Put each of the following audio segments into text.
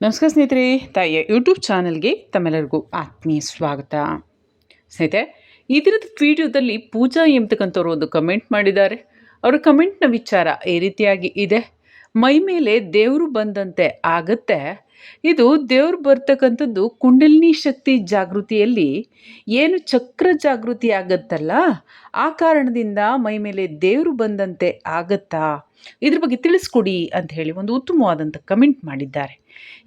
ನಮಸ್ಕಾರ ಸ್ನೇಹಿತರೆ, ತಾಯಿಯ ಯೂಟ್ಯೂಬ್ ಚಾನಲ್ಗೆ ತಮ್ಮೆಲ್ಲರಿಗೂ ಆತ್ಮೀಯ ಸ್ವಾಗತ. ಸ್ನೇಹಿತರೆ ಇದರದ ವಿಡಿಯೋದಲ್ಲಿ ಪೂಜಾ ಎಂಬತಕ್ಕಂಥವ್ರು ಒಂದು ಕಮೆಂಟ್ ಮಾಡಿದ್ದಾರೆ. ಅವರ ಕಮೆಂಟ್ನ ವಿಚಾರ ಈ ರೀತಿಯಾಗಿ ಇದೆ. ಮೈ ಮೇಲೆ ದೇವರು ಬಂದಂತೆ ಆಗತ್ತೆ. ಇದು ದೇವ್ರು ಬರ್ತಕ್ಕಂಥದ್ದು ಕುಂಡಲಿನಿ ಶಕ್ತಿ ಜಾಗೃತಿಯಲ್ಲಿ ಏನು ಚಕ್ರ ಜಾಗೃತಿ ಆಗತ್ತಲ್ಲ? ಆ ಕಾರಣದಿಂದ ಮೈ ಮೇಲೆ ದೇವರು ಬಂದಂತೆ ಆಗತ್ತಾ? ಇದ್ರ ಬಗ್ಗೆ ತಿಳಿಸ್ಕೊಡಿ ಅಂತ ಹೇಳಿ ಒಂದು ಉತ್ತಮವಾದಂಥ ಕಮೆಂಟ್ ಮಾಡಿದ್ದಾರೆ.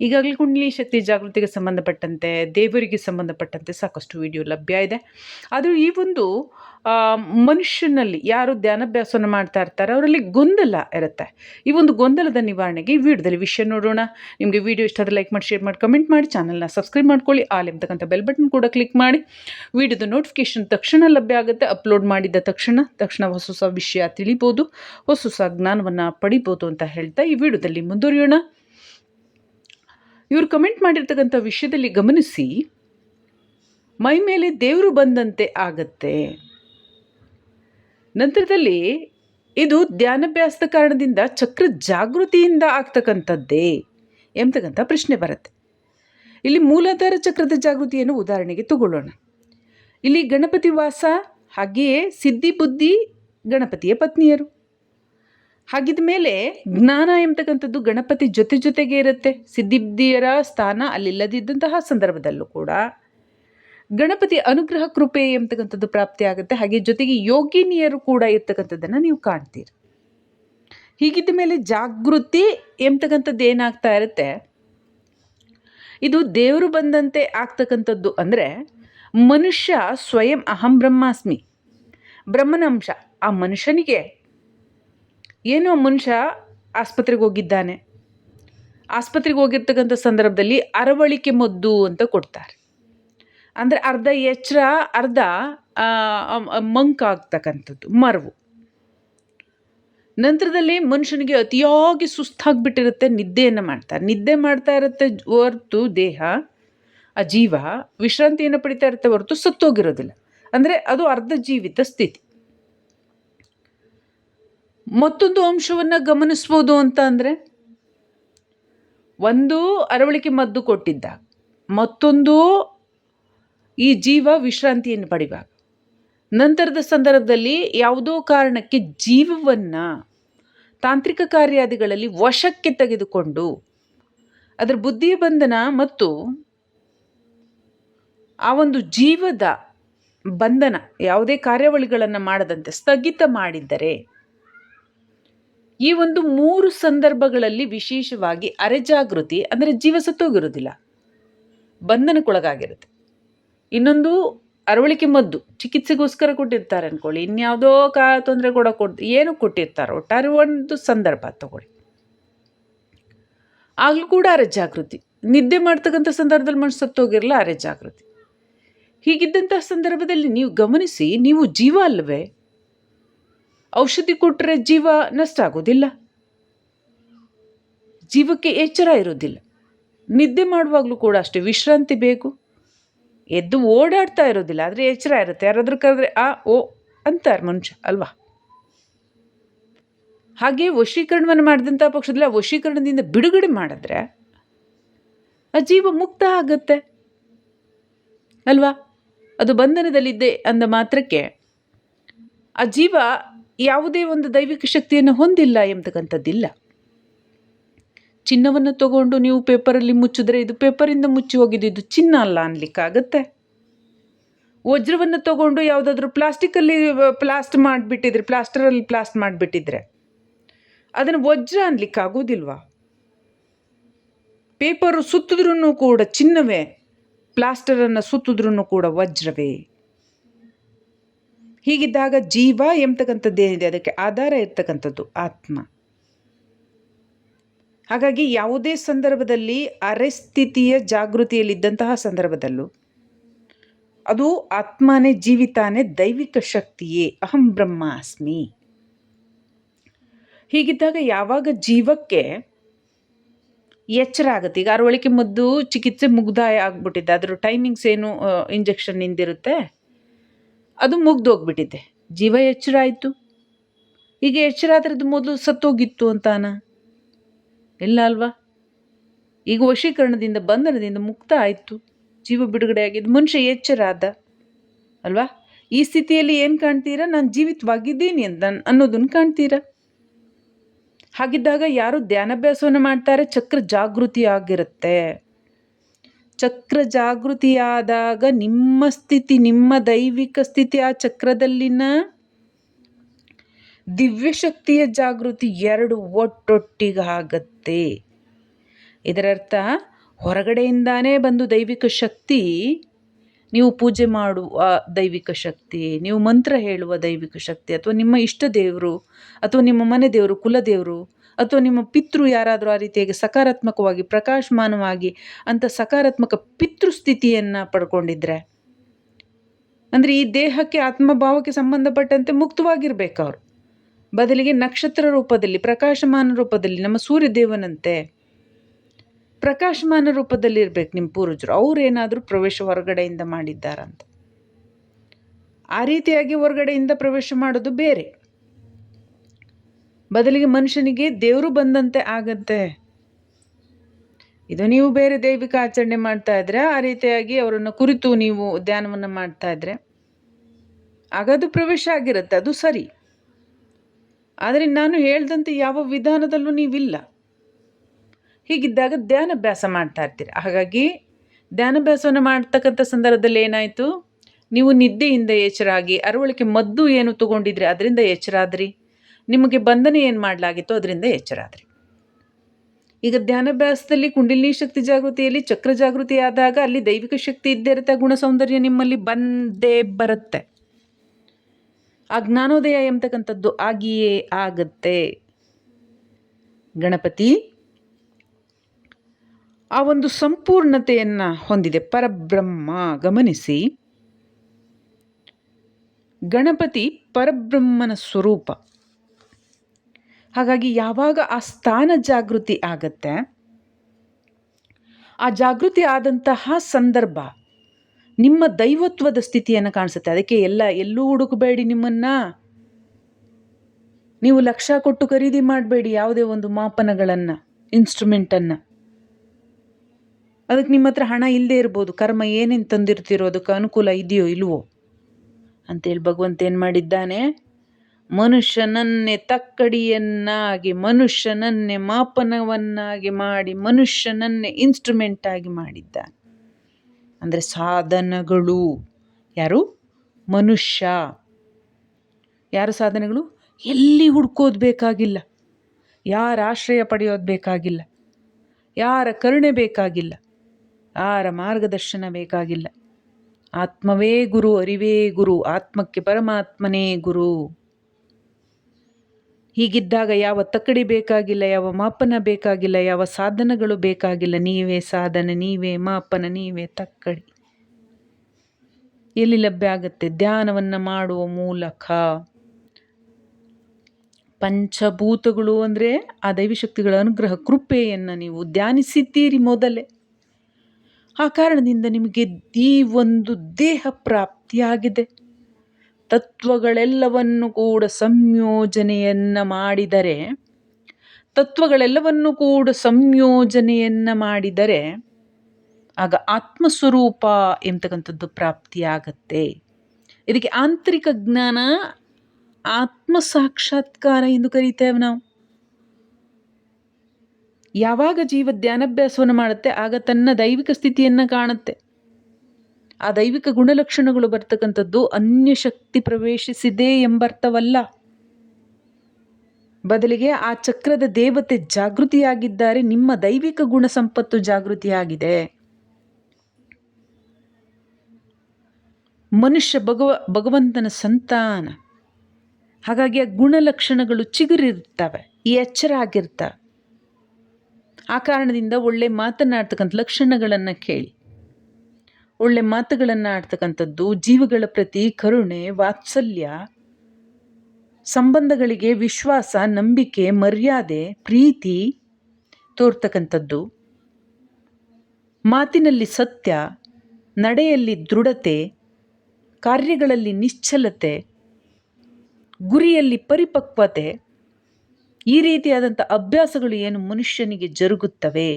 ಈಗಾಗಲೇ ಕುಂಡಲಿ ಶಕ್ತಿ ಜಾಗೃತಿಗೆ ಸಂಬಂಧಪಟ್ಟಂತೆ, ದೇವರಿಗೆ ಸಂಬಂಧಪಟ್ಟಂತೆ ಸಾಕಷ್ಟು ವಿಡಿಯೋ ಲಭ್ಯ ಇದೆ. ಆದರೂ ಈ ಒಂದು ಮನುಷ್ಯನಲ್ಲಿ ಯಾರು ಧ್ಯಾನಾಭ್ಯಾಸವನ್ನು ಮಾಡ್ತಾ ಇರ್ತಾರೆ ಅವರಲ್ಲಿ ಗೊಂದಲ ಇರುತ್ತೆ. ಈ ಒಂದು ಗೊಂದಲದ ನಿವಾರಣೆಗೆ ಈ ವಿಡಿಯೋದಲ್ಲಿ ವಿಷಯ ನೋಡೋಣ. ನಿಮಗೆ ವಿಡಿಯೋ ಇಷ್ಟ ಆದರೆ ಲೈಕ್ ಮಾಡಿ, ಶೇರ್ ಮಾಡಿ, ಕಮೆಂಟ್ ಮಾಡಿ, ಚಾನಲ್ನ ಸಬ್ಸ್ಕ್ರೈಬ್ ಮಾಡ್ಕೊಳ್ಳಿ. ಆಲ್ ಎಂಬತಕ್ಕಂಥ ಬೆಲ್ ಬಟನ್ ಕೂಡ ಕ್ಲಿಕ್ ಮಾಡಿ. ವಿಡಿಯೋದ ನೋಟಿಫಿಕೇಶನ್ ತಕ್ಷಣ ಲಭ್ಯ ಆಗುತ್ತೆ. ಅಪ್ಲೋಡ್ ಮಾಡಿದ ತಕ್ಷಣ ತಕ್ಷಣ ಹೊಸ ಹೊಸ ವಿಷಯ ತಿಳಿಬೋದು. ಹೊಸ ಹೊಸ ಜ್ಞಾನವನ್ನು ಪಡಿಬೋದು ಅಂತ ಹೇಳ್ತಾ ಈ ವಿಡಿಯೋದಲ್ಲಿ ಮುಂದುವರಿಯೋಣ. ಇವರು ಕಮೆಂಟ್ ಮಾಡಿರ್ತಕ್ಕಂಥ ವಿಷಯದಲ್ಲಿ ಗಮನಿಸಿ, ಮೈ ಮೇಲೆ ದೇವರು ಬಂದಂತೆ ಆಗತ್ತೆ. ನಂತರದಲ್ಲಿ ಇದು ಧ್ಯಾನಾಭ್ಯಾಸದ ಕಾರಣದಿಂದ ಚಕ್ರ ಜಾಗೃತಿಯಿಂದ ಆಗ್ತಕ್ಕಂಥದ್ದೇ ಎಂಬತಕ್ಕಂಥ ಪ್ರಶ್ನೆ ಬರುತ್ತೆ. ಇಲ್ಲಿ ಮೂಲಾಧಾರ ಚಕ್ರದ ಜಾಗೃತಿಯನ್ನು ಉದಾಹರಣೆಗೆ ತಗೊಳ್ಳೋಣ. ಇಲ್ಲಿ ಗಣಪತಿ ವಾಸ, ಹಾಗೆಯೇ ಸಿದ್ಧಿ ಬುದ್ಧಿ ಗಣಪತಿಯ ಪತ್ನಿಯರು. ಹಾಗಿದ ಮೇಲೆ ಜ್ಞಾನ ಎಂಬತಕ್ಕಂಥದ್ದು ಗಣಪತಿ ಜೊತೆ ಜೊತೆಗೆ ಇರುತ್ತೆ. ಸಿದ್ದಿಬ್ದಿಯರ ಸ್ಥಾನ ಅಲ್ಲಿಲ್ಲದಿದ್ದಂತಹ ಸಂದರ್ಭದಲ್ಲೂ ಕೂಡ. ಗಣಪತಿ ಅನುಗ್ರಹ ಕೃಪೆ ಎಂಬತಕ್ಕಂಥದ್ದು ಪ್ರಾಪ್ತಿ ಆಗುತ್ತೆ. ಹಾಗೆ ಜೊತೆಗೆ ಯೋಗಿನಿಯರು ಕೂಡ ಇರ್ತಕ್ಕಂಥದ್ದನ್ನು ನೀವು ಕಾಣ್ತೀರಿ. ಹೀಗಿದ್ದ ಮೇಲೆ ಜಾಗೃತಿ ಎಂಬತಕ್ಕಂಥದ್ದು ಏನಾಗ್ತಾ ಇರುತ್ತೆ? ಇದು ದೇವರು ಬಂದಂತೆ ಆಗ್ತಕ್ಕಂಥದ್ದು ಅಂದರೆ ಮನುಷ್ಯ ಸ್ವಯಂ ಅಹಂ ಬ್ರಹ್ಮಾಸ್ಮಿ. ಬ್ರಹ್ಮನ ಅಂಶ. ಆ ಮನುಷ್ಯನಿಗೆ ಏನೋ ಮನುಷ್ಯ ಆಸ್ಪತ್ರೆಗೆ ಹೋಗಿದ್ದಾನೆ. ಆಸ್ಪತ್ರೆಗೆ ಹೋಗಿರ್ತಕ್ಕಂಥ ಸಂದರ್ಭದಲ್ಲಿ ಅರವಳಿಕೆ ಮದ್ದು ಅಂತ ಕೊಡ್ತಾರೆ. ಅಂದರೆ ಅರ್ಧ ಎಚ್ಚರ ಅರ್ಧ ಮಂಕಾಗ್ತಕ್ಕಂಥದ್ದು ಮರವು. ನಂತರದಲ್ಲಿ ಮನುಷ್ಯನಿಗೆ ಅತಿಯಾಗಿ ಸುಸ್ತಾಗ್ಬಿಟ್ಟಿರುತ್ತೆ, ನಿದ್ದೆಯನ್ನು ಮಾಡ್ತಾರೆ. ನಿದ್ದೆ ಮಾಡ್ತಾ ಇರುತ್ತೆ ಹೊರತು ದೇಹ, ಆ ಜೀವ, ವಿಶ್ರಾಂತಿಯನ್ನು ಪಡಿತಾ ಇರುತ್ತೆ ಹೊರತು ಸತ್ತೋಗಿರೋದಿಲ್ಲ. ಅಂದರೆ ಅದು ಅರ್ಧ ಜೀವಿತ ಸ್ಥಿತಿ. ಮತ್ತೊಂದು ಅಂಶವನ್ನು ಗಮನಿಸ್ಬೋದು ಅಂತ ಅಂದರೆ ಒಂದು ಅರವಳಿಕೆ ಮದ್ದು ಕೊಟ್ಟಿದ್ದಾಗ ಮತ್ತೊಂದು ಈ ಜೀವ ವಿಶ್ರಾಂತಿಯನ್ನು ಪಡಿವಾಗ. ನಂತರದ ಸಂದರ್ಭದಲ್ಲಿ ಯಾವುದೋ ಕಾರಣಕ್ಕೆ ಜೀವವನ್ನು ತಾಂತ್ರಿಕ ಕಾರ್ಯಾದಿಗಳಲ್ಲಿ ವಶಕ್ಕೆ ತೆಗೆದುಕೊಂಡು ಅದರ ಬುದ್ಧಿಯ ಬಂಧನ ಮತ್ತು ಆ ಒಂದು ಜೀವದ ಬಂಧನ ಯಾವುದೇ ಕಾರ್ಯಾವಳಿಗಳನ್ನು ಮಾಡದಂತೆ ಸ್ಥಗಿತ ಮಾಡಿದ್ದರೆ ಈ ಒಂದು ಮೂರು ಸಂದರ್ಭಗಳಲ್ಲಿ ವಿಶೇಷವಾಗಿ ಅರೆಜಾಗೃತಿ ಅಂದರೆ ಜೀವ ಸತ್ತೋಗಿರೋದಿಲ್ಲ ಬಂಧನಕ್ಕೊಳಗಾಗಿರುತ್ತೆ. ಇನ್ನೊಂದು ಅರವಳಿಕೆ ಮದ್ದು, ಚಿಕಿತ್ಸೆಗೋಸ್ಕರ ಕೊಟ್ಟಿರ್ತಾರೆ ಅಂದ್ಕೊಳ್ಳಿ ಇನ್ಯಾವುದೋ ಕಾ ತೊಂದರೆ ಕೂಡ ಕೊಟ್ಟು ಏನು ಕೊಟ್ಟಿರ್ತಾರೆ, ಒಟ್ಟಾರೆ ಒಂದು ಸಂದರ್ಭ ತಗೊಳ್ಳಿ. ಆಗಲೂ ಕೂಡ ಅರೆ ಜಾಗೃತಿ ನಿದ್ದೆ ಮಾಡ್ತಕ್ಕಂಥ ಸಂದರ್ಭದಲ್ಲಿ ಮನುಷ್ಯ ಸತ್ತೋಗಿರಲ್ಲ ಅರೆ ಜಾಗೃತಿ ಹೀಗಿದ್ದಂಥ ಸಂದರ್ಭದಲ್ಲಿ ನೀವು ಗಮನಿಸಿ, ನೀವು ಜೀವ ಅಲ್ಲವೇ ಔಷಧಿ ಕೊಟ್ಟರೆ ಜೀವ ನಷ್ಟ ಆಗೋದಿಲ್ಲ. ಜೀವಕ್ಕೆ ಎಚ್ಚರ ಇರೋದಿಲ್ಲ. ನಿದ್ದೆ ಮಾಡುವಾಗಲೂ ಕೂಡ ಅಷ್ಟೇ, ವಿಶ್ರಾಂತಿ ಬೇಕು. ಎದ್ದು ಓಡಾಡ್ತಾ ಇರೋದಿಲ್ಲ, ಆದರೆ ಎಚ್ಚರ ಇರುತ್ತೆ. ಯಾರಾದರೂ ಕರೆದ್ರೆ, ಆ, ಓ, ಅಂತಾರೆ ಮನುಷ್ಯ, ಅಲ್ವಾ? ಹಾಗೆ ವಶೀಕರಣವನ್ನು ಮಾಡಿದಂಥ ಪಕ್ಷದಲ್ಲಿ ಆ ವಶೀಕರಣದಿಂದ ಬಿಡುಗಡೆ ಮಾಡಿದ್ರೆ ಆ ಜೀವ ಮುಕ್ತ ಆಗುತ್ತೆ. ಅಲ್ವಾ? ಅದು ಬಂಧನದಲ್ಲಿದ್ದೆ ಅಂದ ಮಾತ್ರಕ್ಕೆ ಆ ಜೀವ ಯಾವುದೇ ಒಂದು ದೈವಿಕ ಶಕ್ತಿಯನ್ನು ಹೊಂದಿಲ್ಲ ಎಂಬತಕ್ಕಂಥದ್ದಿಲ್ಲ ಚಿನ್ನವನ್ನು ತಗೊಂಡು ನೀವು ಪೇಪರಲ್ಲಿ ಮುಚ್ಚಿದ್ರೆ ಇದು ಪೇಪರಿಂದ ಮುಚ್ಚಿ ಹೋಗಿದ್ದು, ಇದು ಚಿನ್ನ ಅಲ್ಲ ಅನ್ಲಿಕ್ಕಾಗತ್ತೆ. ವಜ್ರವನ್ನು ತಗೊಂಡು ಯಾವುದಾದ್ರೂ ಪ್ಲಾಸ್ಟಿಕಲ್ಲಿ ಪ್ಲಾಸ್ಟ್ ಮಾಡಿಬಿಟ್ಟಿದ್ರೆ, ಪ್ಲಾಸ್ಟರಲ್ಲಿ ಪ್ಲಾಸ್ಟ್ ಮಾಡಿಬಿಟ್ಟಿದ್ರೆ ಅದನ್ನು ವಜ್ರ ಅನ್ಲಿಕ್ಕಾಗೋದಿಲ್ವಾ ಪೇಪರು ಸುತ್ತಿದ್ರೂ ಕೂಡ ಚಿನ್ನವೇ, ಪ್ಲಾಸ್ಟರನ್ನು ಸುತ್ತಿದ್ರೂ ಕೂಡ ವಜ್ರವೇ? ಹೀಗಿದ್ದಾಗ ಜೀವ ಎಂಬತಕ್ಕಂಥದ್ದೇನಿದೆ ಅದಕ್ಕೆ ಆಧಾರ ಇರ್ತಕ್ಕಂಥದ್ದು, ಆತ್ಮ. ಹಾಗಾಗಿ ಯಾವುದೇ ಸಂದರ್ಭದಲ್ಲಿ ಅರೆಸ್ಥಿತಿಯ ಜಾಗೃತಿಯಲ್ಲಿದ್ದಂತಹ ಸಂದರ್ಭದಲ್ಲೂ ಅದು ಆತ್ಮನೇ, ಜೀವಿತಾನೇ ದೈವಿಕ ಶಕ್ತಿಯೇ, ಅಹಂ ಬ್ರಹ್ಮಾಸ್ಮಿ. ಹೀಗಿದ್ದಾಗ ಯಾವಾಗ ಜೀವಕ್ಕೆ ಎಚ್ಚರ ಆಗುತ್ತೆ? ಈಗ ಅರವಳಿಕೆ ಮದ್ದು ಚಿಕಿತ್ಸೆ ಮುಗ್ದಾಯ ಆಗ್ಬಿಟ್ಟಿದೆ. ಅದರ ಟೈಮಿಂಗ್ಸ್ ಏನು ಇಂಜೆಕ್ಷನ್ ನಿಂದಿರುತ್ತೆ? ಅದು ಮುಗ್ದೋಗ್ಬಿಟ್ಟಿದೆ. ಜೀವ ಎಚ್ಚರ ಆಯಿತು ಈಗ ಎಚ್ಚರ ಆದ್ರದ್ದು ಮೊದಲು ಸತ್ತೋಗಿತ್ತು ಅಂತಾನ? ಇಲ್ಲ ಅಲ್ವಾ? ಈಗ ವಶೀಕರಣದಿಂದ ಬಂಧನದಿಂದ ಮುಕ್ತ ಆಯಿತು. ಜೀವ ಬಿಡುಗಡೆ ಆಗಿದ್ದು ಮನುಷ್ಯ ಎಚ್ಚರ ಆದ ಅಲ್ವಾ? ಈ ಸ್ಥಿತಿಯಲ್ಲಿ ಏನು ಕಾಣ್ತೀರಾ? ನಾನು ಜೀವಿತವಾಗಿದ್ದೀನಿ ಅಂತ ಅನ್ನೋದನ್ನು ಕಾಣ್ತೀರಾ? ಹಾಗಿದ್ದಾಗ ಯಾರು ಧ್ಯಾನಾಭ್ಯಾಸವನ್ನು ಮಾಡ್ತಾರೆ? ಚಕ್ರ ಜಾಗೃತಿ ಆಗಿರುತ್ತೆ. ಚಕ್ರ ಜಾಗೃತಿಯಾದಾಗ ನಿಮ್ಮ ಸ್ಥಿತಿ, ನಿಮ್ಮ ದೈವಿಕ ಸ್ಥಿತಿ ಆ ಚಕ್ರದಲ್ಲಿನ ದಿವ್ಯಶಕ್ತಿಯ ಜಾಗೃತಿ ಎರಡು ಒಟ್ಟೊಟ್ಟಿಗೆ ಆಗತ್ತೆ ಇದರರ್ಥ, ಹೊರಗಡೆಯಿಂದಾನೇ ಬಂದು ದೈವಿಕ ಶಕ್ತಿ, ನೀವು ಪೂಜೆ ಮಾಡುವ ದೈವಿಕ ಶಕ್ತಿ, ನೀವು ಮಂತ್ರ ಹೇಳುವ ದೈವಿಕ ಶಕ್ತಿ, ಅಥವಾ ನಿಮ್ಮ ಇಷ್ಟ ದೇವರು, ಅಥವಾ ನಿಮ್ಮ ಮನೆ ದೇವರು ಕುಲದೇವರು ಅಥವಾ ನಿಮ್ಮ ಪಿತೃ ಯಾರಾದರೂ ಆ ರೀತಿಯಾಗಿ ಸಕಾರಾತ್ಮಕವಾಗಿ, ಪ್ರಕಾಶಮಾನವಾಗಿ ಅಂಥ ಸಕಾರಾತ್ಮಕ ಪಿತೃಸ್ಥಿತಿಯನ್ನು ಪಡ್ಕೊಂಡಿದ್ರೆ, ಅಂದರೆ ಈ ದೇಹಕ್ಕೆ ಆತ್ಮಭಾವಕ್ಕೆ ಸಂಬಂಧಪಟ್ಟಂತೆ ಮುಕ್ತವಾಗಿರ್ಬೇಕು ಅವರು. ಬದಲಿಗೆ ನಕ್ಷತ್ರ ರೂಪದಲ್ಲಿ, ಪ್ರಕಾಶಮಾನ ರೂಪದಲ್ಲಿ ನಮ್ಮ ಸೂರ್ಯದೇವನಂತೆ ಪ್ರಕಾಶಮಾನ ರೂಪದಲ್ಲಿ ಇರಬೇಕು ನಿಮ್ಮ ಪೂರ್ವಜರು. ಅವರೇನಾದರೂ ಪ್ರವೇಶ ಹೊರಗಡೆಯಿಂದ ಮಾಡಿದ್ದಾರಂತ. ಆ ರೀತಿಯಾಗಿ ಹೊರಗಡೆಯಿಂದ ಪ್ರವೇಶ ಮಾಡೋದು ಬೇರೆ. ಬದಲಿಗೆ ಮನುಷ್ಯನಿಗೆ ದೇವರು ಬಂದಂತೆ ಆಗತ್ತೆ. ಇದು ನೀವು ಬೇರೆ ದೈವಿಕ ಆಚರಣೆ ಮಾಡ್ತಾ ಇದ್ರೆ ಆ ರೀತಿಯಾಗಿ ಅವರನ್ನು ಕುರಿತು ನೀವು ಧ್ಯಾನವನ್ನು ಮಾಡ್ತಾ ಇದ್ರೆ ಆಗದು ಪ್ರವೇಶ ಆಗಿರುತ್ತೆ, ಅದು ಸರಿ. ಆದರೆ ನಾನು ಹೇಳ್ದಂತೆ ಯಾವ ವಿಧಾನದಲ್ಲೂ ನೀವಿಲ್ಲ. ಹೀಗಿದ್ದಾಗ ಧ್ಯಾನಭ್ಯಾಸ ಮಾಡ್ತಾ ಇರ್ತೀರಿ. ಹಾಗಾಗಿ ಧ್ಯಾನಭ್ಯಾಸವನ್ನು ಮಾಡ್ತಕ್ಕಂಥ ಸಂದರ್ಭದಲ್ಲಿ ಏನಾಯಿತು? ನೀವು ನಿದ್ದೆಯಿಂದ ಎಚ್ಚರಾಗಿ ಅರವಳಿಕೆ ಮದ್ದು ಏನು ತಗೊಂಡಿದ್ರಿ, ಅದರಿಂದ ಎಚ್ಚರಾದ್ರಿ? ನಿಮಗೆ ಬಂಧನ ಏನು ಮಾಡಲಾಗಿತ್ತು ಅದರಿಂದ ಎಚ್ಚರಾದ್ರಿ. ಈಗ ಧ್ಯಾನಾಭ್ಯಾಸದಲ್ಲಿ ಕುಂಡಲಿನಿ ಶಕ್ತಿ ಜಾಗೃತಿಯಲ್ಲಿ ಚಕ್ರ ಜಾಗೃತಿ ಆದಾಗ ಅಲ್ಲಿ ದೈವಿಕ ಶಕ್ತಿ ಇದ್ದೇ ಇರುತ್ತೆ, ಗುಣ ಸೌಂದರ್ಯ ನಿಮ್ಮಲ್ಲಿ ಬಂದೇ ಬರುತ್ತೆ. ಆ ಜ್ಞಾನೋದಯ ಎಂಬತಕ್ಕಂಥದ್ದು ಆಗಿಯೇ ಆಗುತ್ತೆ. ಗಣಪತಿ, ಆ ಒಂದು ಸಂಪೂರ್ಣತೆಯನ್ನು ಹೊಂದಿದೆ. ಪರಬ್ರಹ್ಮ, ಗಮನಿಸಿ. ಗಣಪತಿ ಪರಬ್ರಹ್ಮನ ಸ್ವರೂಪ. ಹಾಗಾಗಿ ಯಾವಾಗ ಆ ಸ್ಥಾನ ಜಾಗೃತಿ ಆಗತ್ತೆ, ಆ ಜಾಗೃತಿ ಆದಂತಹ ಸಂದರ್ಭ ನಿಮ್ಮ ದೈವತ್ವದ ಸ್ಥಿತಿಯನ್ನು ಕಾಣಿಸುತ್ತೆ. ಅದಕ್ಕೆ ಎಲ್ಲ, ಎಲ್ಲೂ ಹುಡುಕಬೇಡಿ ನಿಮ್ಮನ್ನು. ನೀವು ಲಕ್ಷ ಕೊಟ್ಟು ಖರೀದಿ ಮಾಡಬೇಡಿ ಯಾವುದೇ ಒಂದು ಮಾಪನಗಳನ್ನು ಇನ್ಸ್ಟ್ರೂಮೆಂಟನ್ನು ಅದಕ್ಕೆ ನಿಮ್ಮ ಹತ್ರ ಹಣ ಇಲ್ಲದೆ ಇರ್ಬೋದು. ಕರ್ಮ ಏನೇನು ತಂದಿರ್ತಿರೋ ಅದಕ್ಕೆ ಅನುಕೂಲ ಇದೆಯೋ ಇಲ್ವೋ? ಅಂತೇಳಿ ಭಗವಂತ ಏನು ಮಾಡಿದ್ದಾನೆ? ಮನುಷ್ಯನನ್ನೇ ತಕ್ಕಡಿಯನ್ನಾಗಿ, ಮನುಷ್ಯನನ್ನೇ ಮಾಪನವನ್ನಾಗಿ ಮಾಡಿ, ಮನುಷ್ಯನನ್ನೇ ಇನ್ಸ್ಟ್ರೂಮೆಂಟ್ ಆಗಿ ಮಾಡಿದ್ದಾನೆ. ಅಂದರೆ ಸಾಧನಗಳು. ಯಾರು? ಮನುಷ್ಯ. ಯಾರು ಸಾಧನೆಗಳು? ಎಲ್ಲಿ ಹುಡ್ಕೋದು ಬೇಕಾಗಿಲ್ಲ. ಯಾರ ಆಶ್ರಯ ಪಡೆಯೋದು ಬೇಕಾಗಿಲ್ಲ. ಯಾರ ಕರುಣೆ ಬೇಕಾಗಿಲ್ಲ. ಯಾರ ಮಾರ್ಗದರ್ಶನ ಬೇಕಾಗಿಲ್ಲ. ಆತ್ಮವೇ ಗುರು, ಅರಿವೇ ಗುರು, ಆತ್ಮಕ್ಕೆ ಪರಮಾತ್ಮನೇ ಗುರು. ಹೀಗಿದ್ದಾಗ ಯಾವ ತಕ್ಕಡಿ ಬೇಕಾಗಿಲ್ಲ, ಯಾವ ಮಾಪನ ಬೇಕಾಗಿಲ್ಲ, ಯಾವ ಸಾಧನಗಳು ಬೇಕಾಗಿಲ್ಲ, ನೀವೇ ಸಾಧನ, ನೀವೇ ಮಾಪನ, ನೀವೇ ತಕ್ಕಡಿ. ಎಲ್ಲಿ ಲಭ್ಯ ಆಗುತ್ತೆ? ಧ್ಯಾನವನ್ನು ಮಾಡುವ ಮೂಲಕ. ಪಂಚಭೂತಗಳು ಅಂದರೆ ಆ ದೈವಶಕ್ತಿಗಳ ಅನುಗ್ರಹ, ಕೃಪೆಯನ್ನು ನೀವು ಧ್ಯಾನಿಸಿದ್ದೀರಿ ಮೊದಲೇ. ಆ ಕಾರಣದಿಂದ ನಿಮಗೆ ಈ ಒಂದು ದೇಹ ಪ್ರಾಪ್ತಿಯಾಗಿದೆ. ತತ್ವಗಳೆಲ್ಲವನ್ನು ಕೂಡ ಸಂಯೋಜನೆಯನ್ನು ಮಾಡಿದರೆ, ತತ್ವಗಳೆಲ್ಲವನ್ನು ಕೂಡ ಸಂಯೋಜನೆಯನ್ನು ಮಾಡಿದರೆ ಆಗ ಆತ್ಮಸ್ವರೂಪ ಎಂತಕ್ಕಂಥದ್ದು ಪ್ರಾಪ್ತಿಯಾಗತ್ತೆ. ಇದಕ್ಕೆ ಆಂತರಿಕ ಜ್ಞಾನ ಆತ್ಮ ಸಾಕ್ಷಾತ್ಕಾರ ಎಂದು ಕರೀತೇವೆ ನಾವು. ಯಾವಾಗ ಜೀವ ಧ್ಯಾನಾಭ್ಯಾಸವನ್ನು ಮಾಡುತ್ತೆ, ಆಗ ತನ್ನ ದೈವಿಕ ಸ್ಥಿತಿಯನ್ನು ಕಾಣುತ್ತೆ. ಆ ದೈವಿಕ ಗುಣಲಕ್ಷಣಗಳು ಬರ್ತಕ್ಕಂಥದ್ದು ಅನ್ಯ ಶಕ್ತಿ ಪ್ರವೇಶಿಸಿದೆ ಎಂಬರ್ಥವಲ್ಲ. ಬದಲಿಗೆ ಆ ಚಕ್ರದ ದೇವತೆ ಜಾಗೃತಿಯಾಗಿದ್ದಾರೆ, ನಿಮ್ಮ ದೈವಿಕ ಗುಣ ಸಂಪತ್ತು ಜಾಗೃತಿಯಾಗಿದೆ. ಮನುಷ್ಯ ಭಗವ, ಭಗವಂತನ ಸಂತಾನ. ಹಾಗಾಗಿ ಆ ಗುಣಲಕ್ಷಣಗಳು ಚಿಗುರಿರ್ತವೆ ಎಚ್ಚರ ಆಗಿರ್ತವೆ. ಆ ಕಾರಣದಿಂದ ಒಳ್ಳೆ ಮಾತನಾಡ್ತಕ್ಕಂಥ ಲಕ್ಷಣಗಳನ್ನು ಕೇಳಿ. ಒಳ್ಳೆ ಮಾತುಗಳನ್ನು ಆಡ್ತಕ್ಕಂಥದ್ದು ಜೀವಗಳ ಪ್ರತಿ ಕರುಣೆ, ವಾತ್ಸಲ್ಯ, ಸಂಬಂಧಗಳಿಗೆ ವಿಶ್ವಾಸ, ನಂಬಿಕೆ, ಮರ್ಯಾದೆ, ಪ್ರೀತಿ ತೋರ್ತಕ್ಕಂಥದ್ದು. ಮಾತಿನಲ್ಲಿ ಸತ್ಯ, ನಡೆಯಲ್ಲಿ ದೃಢತೆ, ಕಾರ್ಯಗಳಲ್ಲಿ ನಿಶ್ಚಲತೆ, ಗುರಿಯಲ್ಲಿ ಪರಿಪಕ್ವತೆ, ಈ ರೀತಿಯಾದಂಥ ಅಭ್ಯಾಸಗಳು ಏನು ಮನುಷ್ಯನಿಗೆ ಜರುಗುತ್ತವೆ.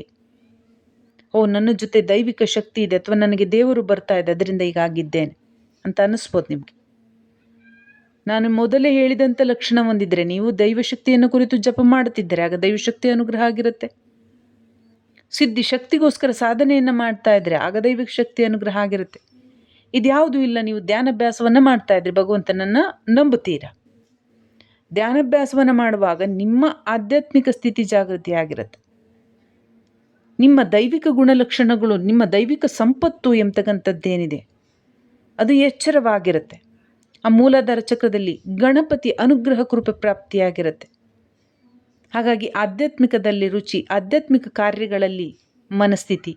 ಓ, ನನ್ನ ಜೊತೆ ದೈವಿಕ ಶಕ್ತಿ ಇದೆ ಅಥವಾ ನನಗೆ ದೇವರು ಬರ್ತಾ ಇದೆ, ಅದರಿಂದ ಈಗ ಆಗಿದ್ದೇನೆ ಅಂತ ಅನ್ನಿಸ್ಬೋದು ನಿಮಗೆ. ನಾನು ಮೊದಲೇ ಹೇಳಿದಂಥ ಲಕ್ಷಣ ಹೊಂದಿದ್ರೆ ನೀವು ದೈವಶಕ್ತಿಯನ್ನು ಕುರಿತು ಜಪ ಮಾಡುತ್ತಿದ್ದರೆ ಆಗ ದೈವಶಕ್ತಿ ಅನುಗ್ರಹ ಆಗಿರುತ್ತೆ. ಸಿದ್ಧಿ ಶಕ್ತಿಗೋಸ್ಕರ ಸಾಧನೆಯನ್ನು ಮಾಡ್ತಾ ಇದ್ರೆ ಆಗ ದೈವಿಕ ಶಕ್ತಿ ಅನುಗ್ರಹ ಆಗಿರುತ್ತೆ. ಇದ್ಯಾವುದೂ ಇಲ್ಲ, ನೀವು ಧ್ಯಾನಾಭ್ಯಾಸವನ್ನು ಮಾಡ್ತಾ ಇದ್ರಿ ಭಗವಂತನನ್ನು ನಂಬುತ್ತೀರಾ? ಧ್ಯಾನಾಭ್ಯಾಸವನ್ನು ಮಾಡುವಾಗ ನಿಮ್ಮ ಆಧ್ಯಾತ್ಮಿಕ ಸ್ಥಿತಿ ಜಾಗೃತಿ ಆಗಿರುತ್ತೆ ನಿಮ್ಮ ದೈವಿಕ ಗುಣಲಕ್ಷಣಗಳು, ನಿಮ್ಮ ದೈವಿಕ ಸಂಪತ್ತು ಎಂಬತಕ್ಕಂಥದ್ದೇನಿದೆ ಅದು ಎಚ್ಚರವಾಗಿರುತ್ತೆ. ಆ ಮೂಲಾಧಾರ ಚಕ್ರದಲ್ಲಿ ಗಣಪತಿ ಅನುಗ್ರಹ ಕೃಪೆ ಪ್ರಾಪ್ತಿಯಾಗಿರುತ್ತೆ. ಹಾಗಾಗಿ ಆಧ್ಯಾತ್ಮಿಕದಲ್ಲಿ ರುಚಿ, ಆಧ್ಯಾತ್ಮಿಕ ಕಾರ್ಯಗಳಲ್ಲಿ ಮನಸ್ಥಿತಿ.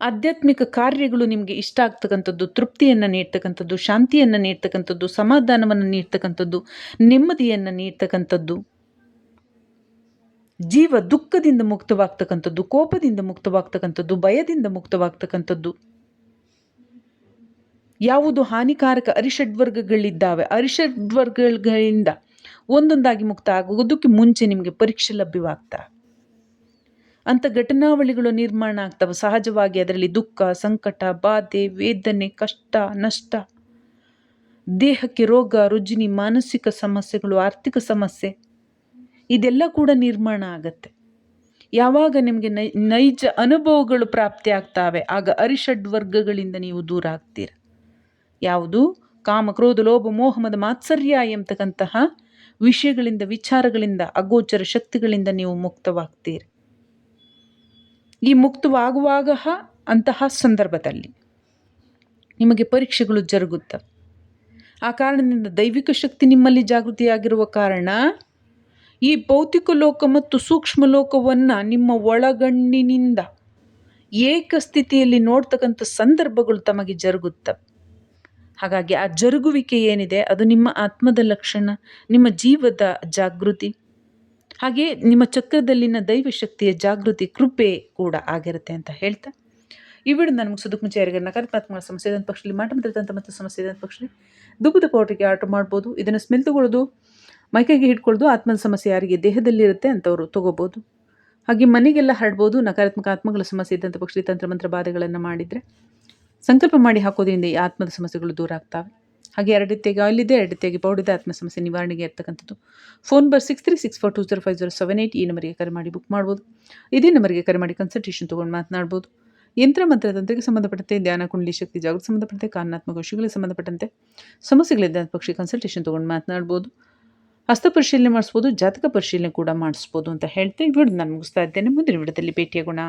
ಆಧ್ಯಾತ್ಮಿಕ ಕಾರ್ಯಗಳು ನಿಮಗೆ ಇಷ್ಟ ಆಗ್ತಕ್ಕಂಥದ್ದು, ತೃಪ್ತಿಯನ್ನು ನೀಡ್ತಕ್ಕಂಥದ್ದು, ಶಾಂತಿಯನ್ನು ನೀಡ್ತಕ್ಕಂಥದ್ದು, ಸಮಾಧಾನವನ್ನು ನೀಡ್ತಕ್ಕಂಥದ್ದು, ನೆಮ್ಮದಿಯನ್ನು ನೀಡ್ತಕ್ಕಂಥದ್ದು. ಜೀವ ದುಃಖದಿಂದ ಮುಕ್ತವಾಗ್ತಕ್ಕಂಥದ್ದು, ಕೋಪದಿಂದ ಮುಕ್ತವಾಗ್ತಕ್ಕಂಥದ್ದು, ಭಯದಿಂದ ಮುಕ್ತವಾಗ್ತಕ್ಕಂಥದ್ದು. ಯಾವುದು ಹಾನಿಕಾರಕ ಅರಿಷಡ್ವರ್ಗಗಳಿದ್ದಾವೆ. ಅರಿಷಡ್ವರ್ಗಗಳಿಂದ ಒಂದೊಂದಾಗಿ ಮುಕ್ತ ಆಗುವುದಕ್ಕೆ ಮುಂಚೆ ನಿಮಗೆ ಪರೀಕ್ಷೆ ಲಭ್ಯವಾಗ್ತಾ? ಅಂಥ ಘಟನಾವಳಿಗಳು ನಿರ್ಮಾಣ ಆಗ್ತವೆ. ಸಹಜವಾಗಿ ಅದರಲ್ಲಿ ದುಃಖ, ಸಂಕಟ, ಬಾಧೆ, ವೇದನೆ, ಕಷ್ಟ, ನಷ್ಟ, ದೇಹಕ್ಕೆ ರೋಗ, ರುಜಿನಿ, ಮಾನಸಿಕ ಸಮಸ್ಯೆಗಳು, ಆರ್ಥಿಕ ಸಮಸ್ಯೆ ಇದೆಲ್ಲ ಕೂಡ ನಿರ್ಮಾಣ ಆಗತ್ತೆ. ಯಾವಾಗ ನಿಮಗೆ ನೈ, ನೈಜ ಅನುಭವಗಳು ಪ್ರಾಪ್ತಿ ಆಗ್ತಾವೆ, ಆಗ ಅರಿಷಡ್ ವರ್ಗಗಳಿಂದ ನೀವು ದೂರ ಆಗ್ತೀರ. ಯಾವುದು? ಕಾಮ, ಕ್ರೋಧ, ಲೋಭ, ಮೋಹಮದ ಮಾತ್ಸರ್ಯ ಎಂಬತಕ್ಕಂತಹ ವಿಷಯಗಳಿಂದ, ವಿಚಾರಗಳಿಂದ, ಅಗೋಚರ ಶಕ್ತಿಗಳಿಂದ ನೀವು ಮುಕ್ತವಾಗ್ತೀರಿ. ಈ ಮುಕ್ತವಾಗುವಾಗ ಅಂತಹ ಸಂದರ್ಭದಲ್ಲಿ ನಿಮಗೆ ಪರೀಕ್ಷೆಗಳು ಜರುಗುತ್ತವೆ. ಆ ಕಾರಣದಿಂದ ದೈವಿಕ ಶಕ್ತಿ ನಿಮ್ಮಲ್ಲಿ ಜಾಗೃತಿಯಾಗಿರುವ ಕಾರಣ ಈ ಭೌತಿಕ ಲೋಕ ಮತ್ತು ಸೂಕ್ಷ್ಮ ಲೋಕವನ್ನು ನಿಮ್ಮ ಒಳಗಣ್ಣಿನಿಂದ ಏಕ ಸ್ಥಿತಿಯಲ್ಲಿ ನೋಡ್ತಕ್ಕಂಥ ಸಂದರ್ಭಗಳು ತಮಗೆ ಜರುಗುತ್ತವೆ ಹಾಗಾಗಿ ಆ ಜರುಗುವಿಕೆ ಏನಿದೆ, ಅದು ನಿಮ್ಮ ಆತ್ಮದ ಲಕ್ಷಣ, ನಿಮ್ಮ ಜೀವದ ಜಾಗೃತಿ, ಹಾಗೆ ನಿಮ್ಮ ಚಕ್ರದಲ್ಲಿನ ದೈವಶಕ್ತಿಯ ಜಾಗೃತಿ, ಕೃಪೆ ಕೂಡ ಆಗಿರುತ್ತೆ ಅಂತ ಹೇಳ್ತಾ. ಈ ವಿಡಿಯೋ ನಾನು ಮುಂಚೆ ಯಾರಿಗೆ ನಕಾರಾತ್ಮಕ ಸಮಸ್ಯೆ ಪಕ್ಷದಲ್ಲಿ ಮಾಟ ಮತ್ತು ಸಮಸ್ಯೆ ಪಕ್ಷದಲ್ಲಿ ದುಬ್ಬದ ಪೌಡ್ರಿಗೆ ಆರ್ಡರ್ ಮಾಡ್ಬೋದು. ಇದನ್ನು ಸ್ಮೆಲ್ ತಗೊಳ್ಳೋದು. ಮೈಕೈಗೆ ಹಿಡ್ಕೊಳ್ಳೋದು ಆತ್ಮದ ಸಮಸ್ಯೆ ಯಾರಿಗೆ ದೇಹದಲ್ಲಿರುತ್ತೆ ಅವರು ತೊಗೋಬೋದು. ಹಾಗೆ ಮನೆಗೆಲ್ಲ ಹರಡ್ಬೋದು, ನಕಾರಾತ್ಮಕ ಆತ್ಮಗಳ ಸಮಸ್ಯೆ ಇದ್ದಂಥ ಪಕ್ಷಿ ತಂತ್ರಮಂತ್ರ ಬಾಧೆಗಳನ್ನು ಮಾಡಿದರೆ ಸಂಕಲ್ಪ ಮಾಡಿ ಹಾಕೋದ್ರಿಂದ ಈ ಆತ್ಮದ ಸಮಸ್ಯೆಗಳು ದೂರ ಆಗ್ತವೆ. ಹಾಗೆ ಎರಡು ರೀತಿಯಾಗಿ ಎರಡತ್ತೆಗೆ ಎರಡು ರೀತಿಯಾಗಿ ಆತ್ಮ ಸಮಸ್ಯೆ ನಿವಾರಣೆಗೆ ಇರ್ತಕ್ಕಂಥದ್ದು. ಫೋನ್ ಬರ್ six three six four two zero five zero seven eight ಈ ನಂಬರಿಗೆ ಕರೆ ಮಾಡಿ ಬುಕ್ ಮಾಡ್ಬೋದು. ಇದೇ ನಂಬರಿಗೆ ಕರೆ ಮಾಡಿ ಕನ್ಸಲ್ಟೇಷನ್ ತೊಗೊಂಡು ಮಾತನಾಡ್ಬೋದು. ಯಂತ್ರ, ಮಂತ್ರ, ತಂತ್ರಕ್ಕೆ ಸಂಬಂಧಪಟ್ಟಂತೆ ಧ್ಯಾನ, ಕುಂಡಲಿ ಶಕ್ತಿ, ಜಾಗೃತಿ ಸಂಬಂಧಪಟ್ಟಂತೆ, ಕಾರಣಾತ್ಮಕ ವಿಷಯಗಳಿಗೆ ಸಂಬಂಧಪಟ್ಟಂತೆ ಸಮಸ್ಯೆಗಳಿದ್ದ ಪಕ್ಷಿ ಕನ್ಸಲ್ಟೇಷನ್ ತೊಗೊಂಡು ಮಾತನಾಡ್ಬೋದು. ಹಸ್ತ ಪರಿಶೀಲನೆ ಮಾಡಿಸ್ಬೋದು, ಜಾತಕ ಪರಿಶೀಲನೆ ಕೂಡ ಮಾಡಿಸ್ಬೋದು ಅಂತ ಹೇಳ್ತಾ ಈ ನಾನು ಮುಗಿಸ್ತಾ ಇದ್ದೇನೆ. ಮುಂದಿನ ವಿಡಿಯೋದಲ್ಲಿ ಭೇಟಿಯಾಗೋಣ.